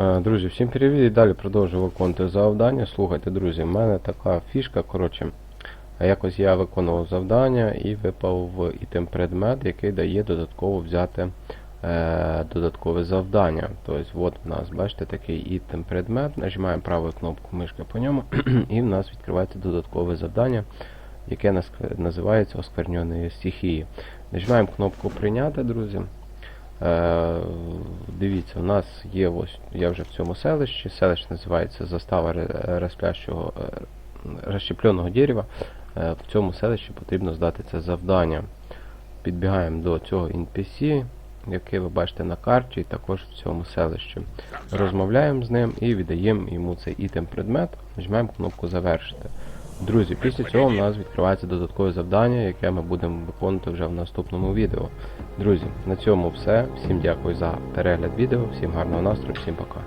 Е, Друзі, всім привіт і далі продовжую виконувати завдання. Слухайте, друзі, в мене така фішка, коротше, якось я виконував завдання і випав в ітем предмет, який дає додатково взяти е, додаткове завдання. Тобто, от в нас, бачите, такий ітем предмет, нажимаємо правою кнопку мишки по ньому, і в нас відкривається додаткове завдання, яке називається осквернені стихії. Нажимаємо кнопку прийняти, друзі. Е, Дивіться, у нас є ось, я вже в цьому селищі. Селище називається Застава е, розщепленого дерева. Е, В цьому селищі потрібно здати це завдання. Підбігаємо до цього NPC, яке ви бачите на карті, і також в цьому селищі. Розмовляємо з ним і віддаємо йому цей ітем предмет. Нажимаємо кнопку завершити. Друзі, після цього в нас відкривається додаткове завдання, яке ми будемо виконувати вже в наступному відео. Друзі, на цьому все. Всім дякую за перегляд відео, всім гарного настрою, всім пока.